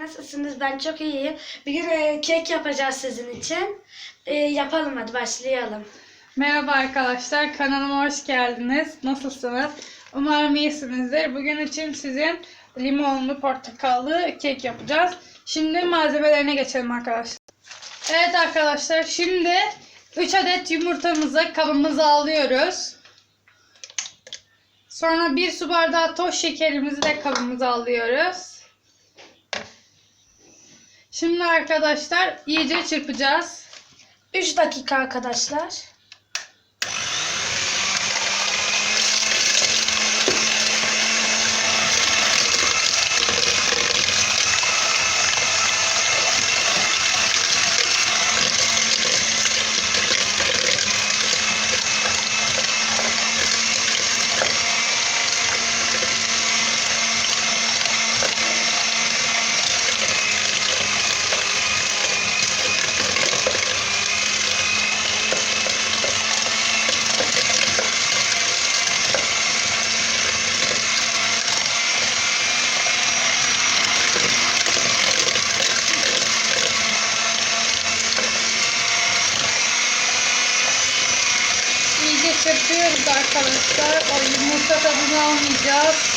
Nasılsınız? Ben çok iyiyim. Bir gün e, kek yapacağız sizin için. E, yapalım hadi başlayalım. Merhaba arkadaşlar, kanalıma hoş geldiniz. Nasılsınız? Umarım iyisinizdir. Bugün için sizin limonlu portakallı kek yapacağız. Şimdi malzemelerine geçelim arkadaşlar. Evet arkadaşlar, şimdi 3 adet yumurtamızı kabımıza alıyoruz. Sonra 1 su bardağı toz şekerimizi de kabımıza alıyoruz. Şimdi arkadaşlar iyice çırpacağız. 3 dakika arkadaşlar. from just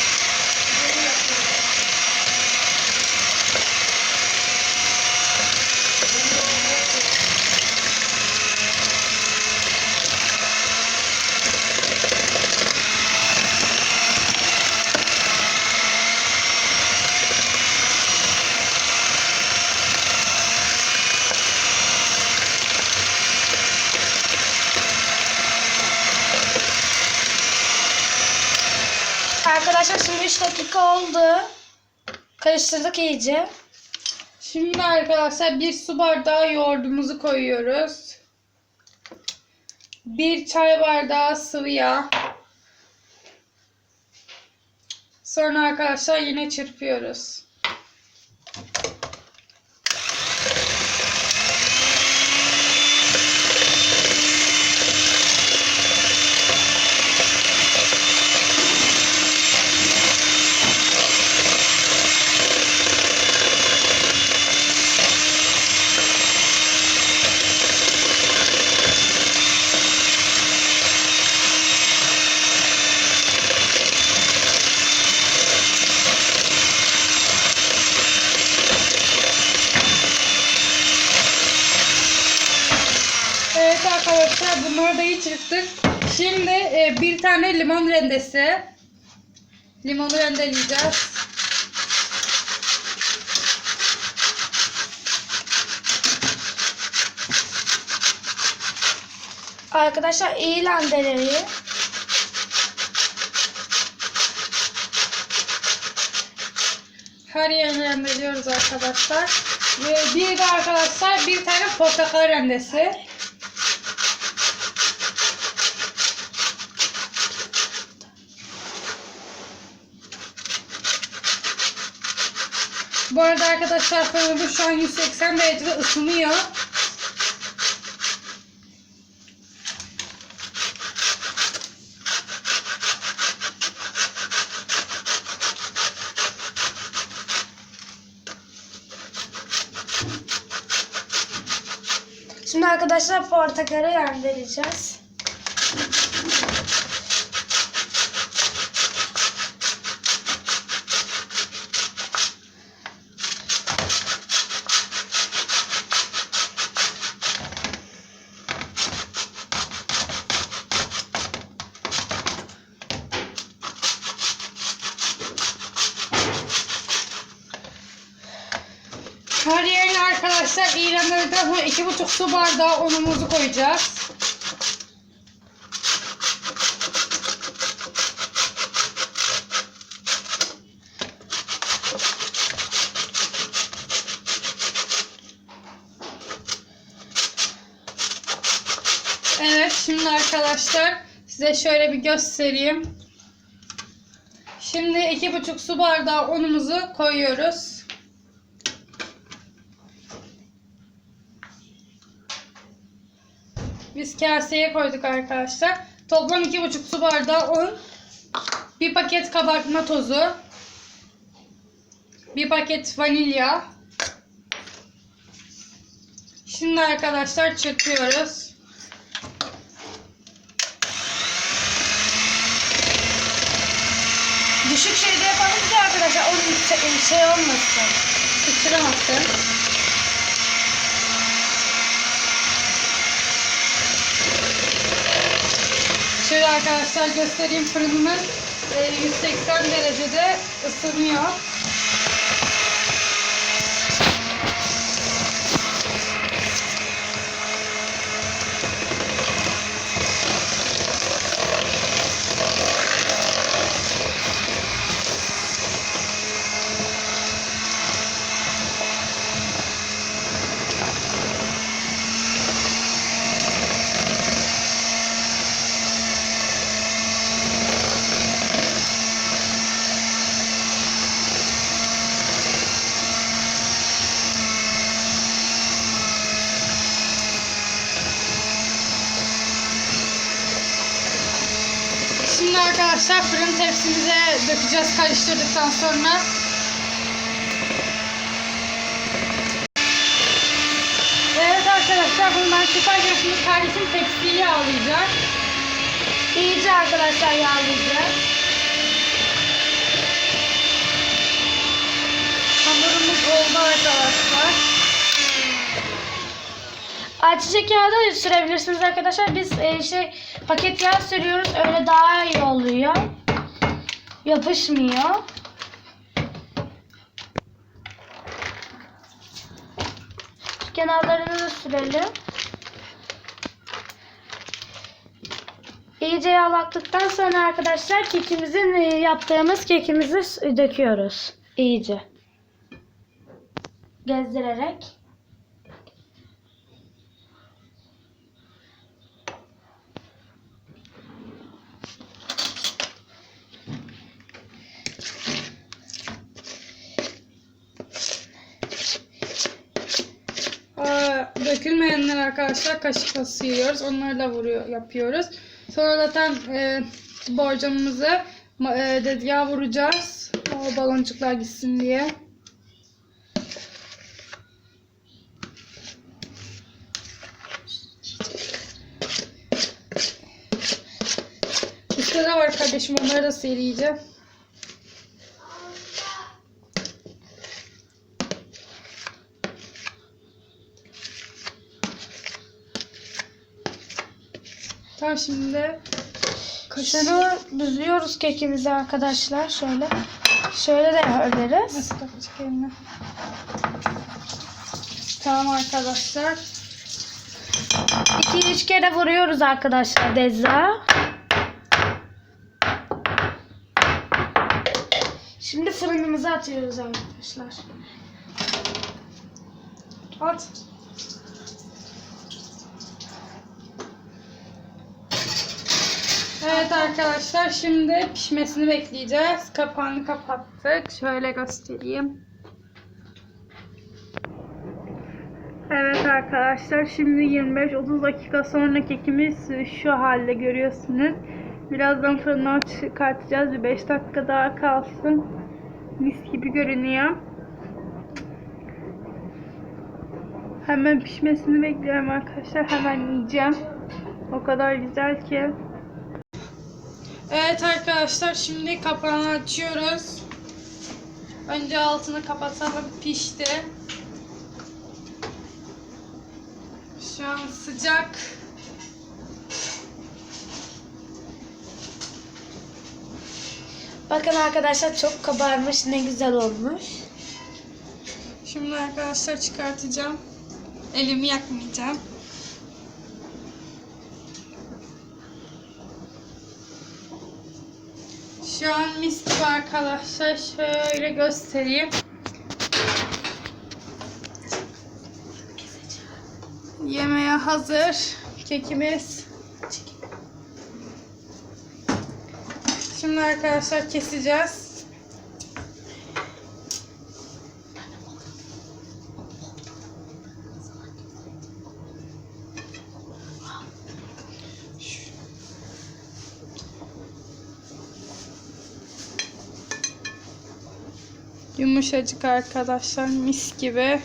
Arkadaşlar şimdi 3 dakika oldu. Karıştırdık iyice. Şimdi arkadaşlar bir su bardağı yoğurdumuzu koyuyoruz. Bir çay bardağı sıvı yağ. Sonra arkadaşlar yine çırpıyoruz. Evet arkadaşlar bunları da iyi çırptık. Şimdi e, bir tane limon rendesi. Limonu rendeleyeceğiz. Arkadaşlar iyi landeleri. Her yerini rendeliyoruz arkadaşlar. Ve bir de arkadaşlar bir tane portakal rendesi. Bu arada arkadaşlar fırınımız şu an 180 derecede ısınıyor. Şimdi arkadaşlar portakalı rendeleyeceğiz. Her yerine arkadaşlar rendeledikten sonra 2,5 su bardağı unumuzu koyacağız. Evet şimdi arkadaşlar size şöyle bir göstereyim. Şimdi 2,5 su bardağı unumuzu koyuyoruz. Biz kaseye koyduk arkadaşlar. Toplam 2,5 su bardağı un. Bir paket kabartma tozu. Bir paket vanilya. Şimdi arkadaşlar çırpıyoruz. Düşük şeyde yapalım ki arkadaşlar onun şey olmasın. Sıçramasın. Arkadaşlar göstereyim fırınımız e, 180 derecede ısınıyor. Şimdi arkadaşlar fırın tepsimize dökeceğiz karıştırdıktan sonra. Evet arkadaşlar bundan çıkarken şimdi kardeşim tepsiyi yağlayacak. İyice arkadaşlar yağlayacağız. Hamurumuz oldu arkadaşlar. Ayçiçek yağı da sürebilirsiniz arkadaşlar. Biz e, şey paket yağ sürüyoruz. Öyle daha iyi oluyor. Yapışmıyor. Şu kenarlarını da sürelim. İyice yağlattıktan sonra arkadaşlar kekimizin e, yaptığımız kekimizi döküyoruz. İyice. Gezdirerek. Dökülmeyenler arkadaşlar kaşıkla sıyıyoruz. Onlarla vuruyor, yapıyoruz. Sonra zaten e, borcamımızı e, tezgaha vuracağız. O baloncuklar gitsin diye. Üstte var kardeşim onları da sıyıracağım. Tamam şimdi Kaşarı düzlüyoruz kekimizi arkadaşlar. Şöyle. Şöyle de öreriz. Nasıl takacak eline? Tamam arkadaşlar. 2-3 kere vuruyoruz arkadaşlar deza. Şimdi fırınımıza atıyoruz arkadaşlar. At. Evet arkadaşlar şimdi pişmesini bekleyeceğiz. Kapağını kapattık. Şöyle göstereyim. Evet arkadaşlar şimdi 25-30 dakika sonra kekimiz şu halde görüyorsunuz. Birazdan fırından çıkartacağız. Bir 5 dakika daha kalsın. Mis gibi görünüyor. Hemen pişmesini bekliyorum arkadaşlar. Hemen yiyeceğim. O kadar güzel ki. Evet arkadaşlar şimdi kapağını açıyoruz. Önce altını kapatalım. Pişti. Şu an sıcak. Bakın arkadaşlar çok kabarmış. Ne güzel olmuş. Şimdi arkadaşlar çıkartacağım. Elimi yakmayacağım. Şu mis gibi arkadaşlar. Şöyle göstereyim. Yemeğe hazır. Kekimiz. Şimdi arkadaşlar keseceğiz. Yumuşacık arkadaşlar mis gibi.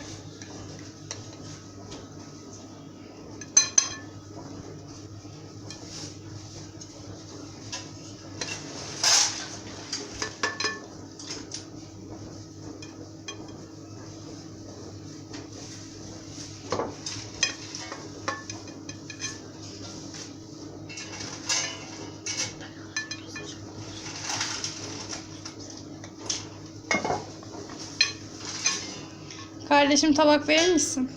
Kardeşim tabak verir misin?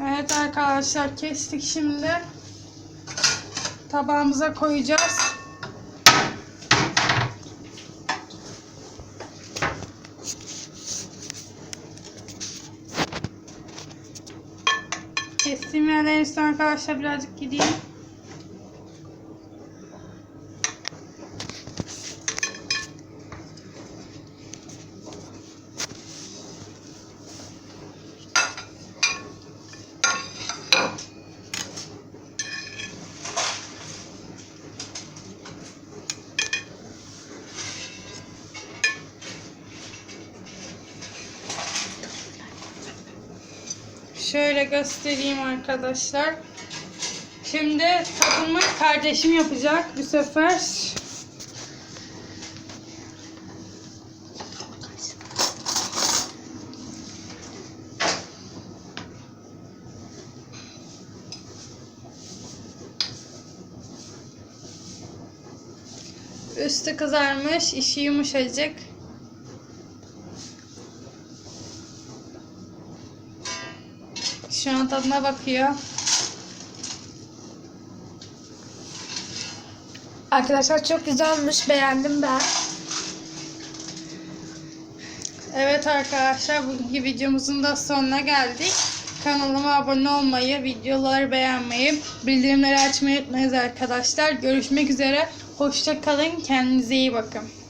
Evet arkadaşlar kestik şimdi. Tabağımıza koyacağız. Kestiğim yerlerin üstüne arkadaşlar birazcık gideyim. Şöyle göstereyim arkadaşlar. Şimdi tadımı kardeşim yapacak bu sefer. Üstü kızarmış, işi yumuşacık. Tadına bakıyor. Arkadaşlar çok güzel olmuş. Beğendim ben. Evet arkadaşlar bugünkü videomuzun da sonuna geldik. Kanalıma abone olmayı, videoları beğenmeyi, bildirimleri açmayı unutmayınız arkadaşlar. Görüşmek üzere. Hoşça kalın. Kendinize iyi bakın.